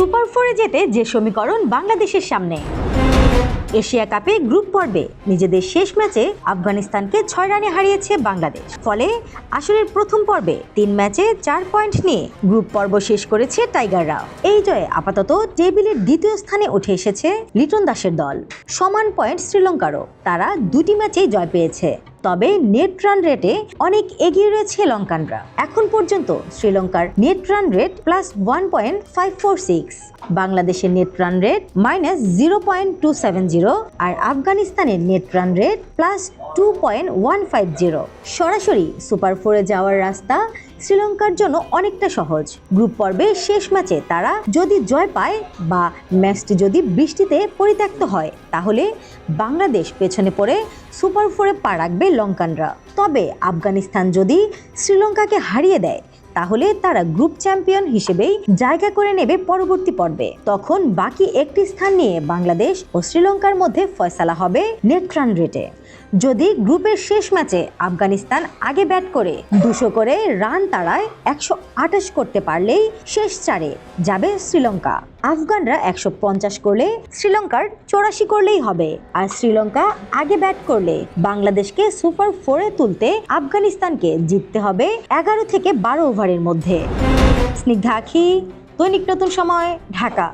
Super ফোরে যেতে যে সমীকরণ বাংলাদেশের সামনে। এশিয়া কাপে গ্রুপ পর্বে নিজেদের শেষ ম্যাচে আফগানিস্তানকে ছয় রানে হারিয়েছে বাংলাদেশ। ফলে আসরের প্রথম পর্বে তিন ম্যাচে চার পয়েন্ট নিয়ে গ্রুপ পর্ব শেষ করেছে টাইগাররা এই জয়ে আপাতত টেবিলের দ্বিতীয় স্থানে উঠে এসেছে লিটন দাসের দল। সমান পয়েন্ট শ্রীলঙ্কারও। তারা দুটি ম্যাচেই জয় পেয়েছে। তবে নেট রান রেটে অনেক এগিয়ে রয়েছে লঙ্কানরা। এখন পর্যন্ত শ্রীলঙ্কার net run rate plus one point five four six বাংলাদেশের net run rate minus zero point two seven zero আর আফগানিস্তানের net run rate plus two point one five zero সরাসরি সুপার ফোরে যাওয়ার রাস্তা শ্রীলঙ্কার জন্য অনেকটা সহজ। গ্রুপ পর্বে শেষ ম্যাচে তারা যদি জয় পায় বা ম্যাচটি যদি বৃষ্টিতে পরিত্যক্ত হয়, তাহলে বাংলাদেশ পেছনে পড়ে সুপার ফোরে পা রাখবে লঙ্কানরা। তবে আফগানিস্তান যদি শ্রীলঙ্কাকে হারিয়ে দেয় তাহলে তারা গ্রুপ চ্যাম্পিয়ন হিসেবেই জায়গা করে নেবে পরবর্তী পর্বে। তখন বাকি একটি স্থান নিয়ে বাংলাদেশ ও শ্রীলঙ্কার মধ্যে ফয়সালা হবে নেট রান রেটে। যদি গ্রুপের শেষ ম্যাচে আফগানিস্তান আগে ব্যাট করে, দুশো করে রান তাড়ায় একশো আঠাশ করতে পারলেই শেষ চারে যাবে শ্রীলঙ্কা। আফগানরা একশো পঞ্চাশ করলে শ্রীলঙ্কার চৌরাশি করলেই হবে। আর শ্রীলঙ্কা আগে ব্যাট করলে বাংলাদেশকে সুপার ফোরে তুলতে আফগানিস্তানকে জিততে হবে এগারো থেকে বারো ওভারের মধ্যে। স্নিগ্ধাখি দৈনিক নতুন সময় ঢাকা।